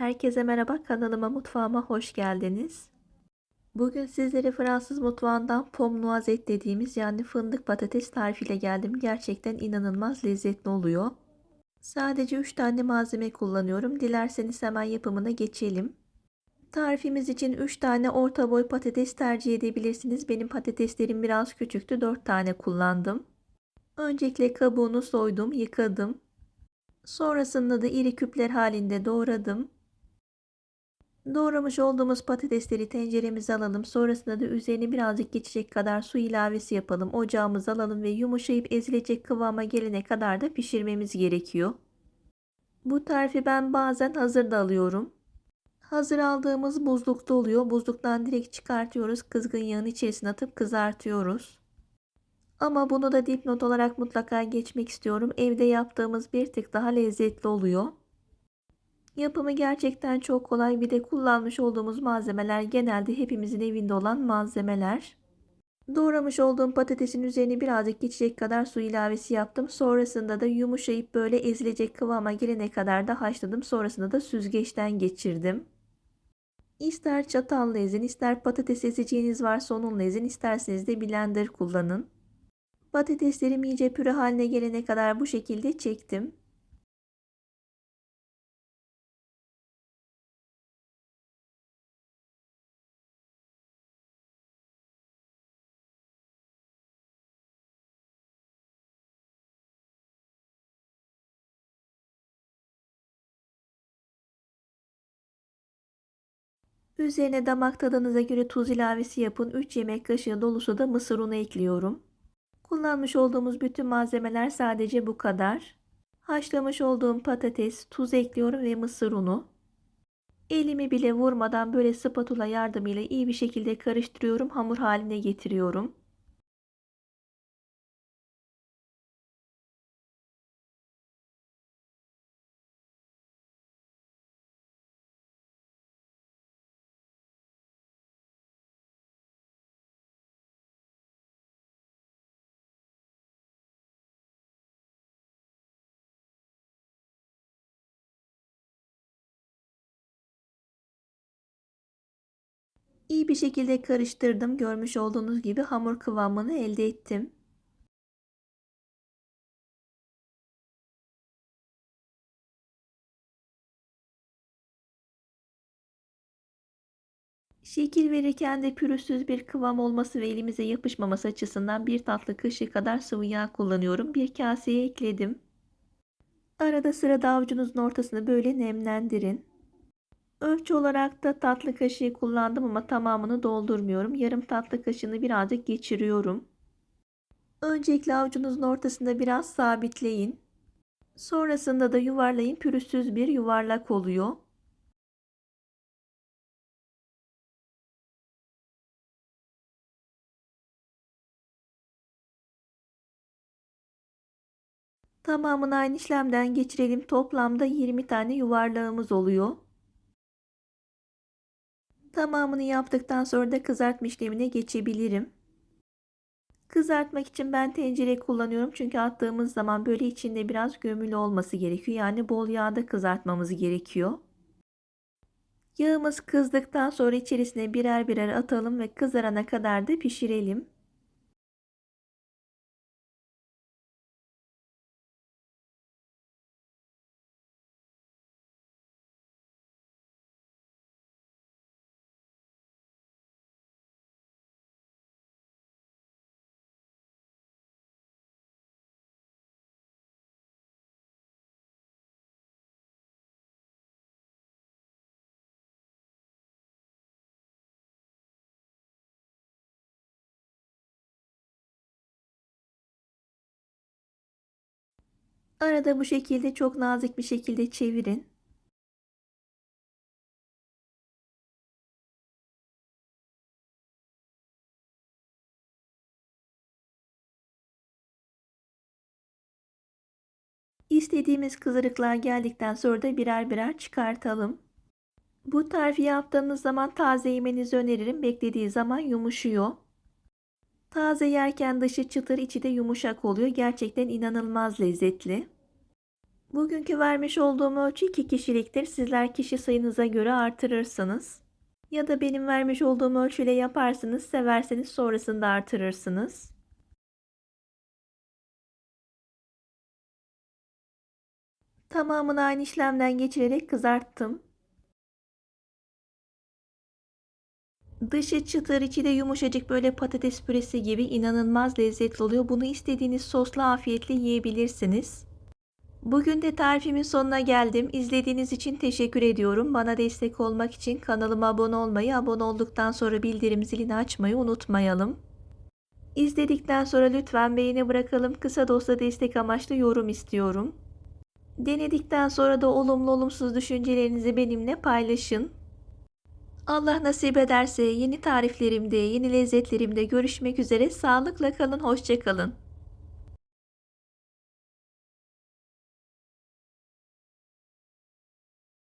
Herkese merhaba kanalıma mutfağıma hoş geldiniz. Bugün sizlere Fransız mutfağından pomme noisette dediğimiz yani fındık patates tarifiyle geldim. Gerçekten inanılmaz lezzetli oluyor. Sadece 3 tane malzeme kullanıyorum. Dilerseniz hemen yapımına geçelim. Tarifimiz için 3 tane orta boy patates tercih edebilirsiniz. Benim patateslerim biraz küçüktü. 4 tane kullandım. Öncelikle kabuğunu soydum, yıkadım. Sonrasında da iri küpler halinde doğradım. Doğramış olduğumuz patatesleri tenceremize alalım. Sonrasında da üzerine birazcık geçecek kadar su ilavesi yapalım. Ocağımıza alalım ve yumuşayıp ezilecek kıvama gelene kadar da pişirmemiz gerekiyor. Bu tarifi ben bazen hazır da alıyorum. Hazır aldığımız buzlukta oluyor. Buzluktan direkt çıkartıyoruz. Kızgın yağın içerisine atıp kızartıyoruz. Ama bunu da dipnot olarak mutlaka geçmek istiyorum. Evde yaptığımız bir tık daha lezzetli oluyor. Yapımı gerçekten çok kolay. Bir de kullanmış olduğumuz malzemeler genelde hepimizin evinde olan malzemeler. Doğramış olduğum patatesin üzerine birazcık geçecek kadar su ilavesi yaptım. Sonrasında da yumuşayıp böyle ezilecek kıvama gelene kadar da haşladım. Sonrasında da süzgeçten geçirdim. İster çatalla ezin, ister patates ezeceğiniz varsa onunla ezin, isterseniz de blender kullanın. Patateslerim iyice püre haline gelene kadar bu şekilde çektim. Üzerine damak tadınıza göre tuz ilavesi yapın. 3 yemek kaşığı dolusu da mısır unu ekliyorum. Kullanmış olduğumuz bütün malzemeler sadece bu kadar. Haşlamış olduğum patates, tuz ekliyorum ve mısır unu. Elimi bile vurmadan böyle spatula yardımıyla iyi bir şekilde karıştırıyorum, hamur haline getiriyorum. İyi bir şekilde karıştırdım. Görmüş olduğunuz gibi hamur kıvamını elde ettim. Şekil verirken de pürüzsüz bir kıvam olması ve elimize yapışmaması açısından bir tatlı kaşığı kadar sıvı yağ kullanıyorum. Bir kaseye ekledim. Arada sırada avucunuzun ortasını böyle nemlendirin. Ölçü olarak da tatlı kaşığı kullandım ama tamamını doldurmuyorum. Yarım tatlı kaşığını birazcık geçiriyorum. Öncelikle avucunuzun ortasında biraz sabitleyin. Sonrasında da yuvarlayın. Pürüzsüz bir yuvarlak oluyor. Tamamını aynı işlemden geçirelim. Toplamda 20 tane yuvarlağımız oluyor. Tamamını yaptıktan sonra da kızartma işlemine geçebilirim. Kızartmak için ben tencere kullanıyorum çünkü attığımız zaman böyle içinde biraz gömülü olması gerekiyor. Yani bol yağda kızartmamız gerekiyor. Yağımız kızdıktan sonra içerisine birer birer atalım ve kızarana kadar da pişirelim. Arada bu şekilde çok nazik bir şekilde çevirin. İstediğimiz kızarıklar geldikten sonra da birer birer çıkartalım. Bu tarifi yaptığınız zaman taze yemenizi öneririm. Beklediği zaman yumuşuyor. Taze yerken dışı çıtır içi de yumuşak oluyor. Gerçekten inanılmaz lezzetli. Bugünkü vermiş olduğum ölçü 2 kişiliktir. Sizler kişi sayınıza göre artırırsınız. Ya da benim vermiş olduğum ölçüyle yaparsınız, severseniz sonrasında artırırsınız. Tamamını aynı işlemden geçirerek kızarttım. Dışı çıtır içi de yumuşacık böyle patates püresi gibi inanılmaz lezzetli oluyor. Bunu istediğiniz sosla afiyetle yiyebilirsiniz. Bugün de tarifimin sonuna geldim. İzlediğiniz için teşekkür ediyorum. Bana destek olmak için kanalıma abone olmayı, abone olduktan sonra bildirim zilini açmayı unutmayalım. İzledikten sonra lütfen beğeni bırakalım. Kısa da destek amaçlı yorum istiyorum. Denedikten sonra da olumlu olumsuz düşüncelerinizi benimle paylaşın. Allah nasip ederse yeni tariflerimde, yeni lezzetlerimde görüşmek üzere. Sağlıkla kalın, hoşça kalın.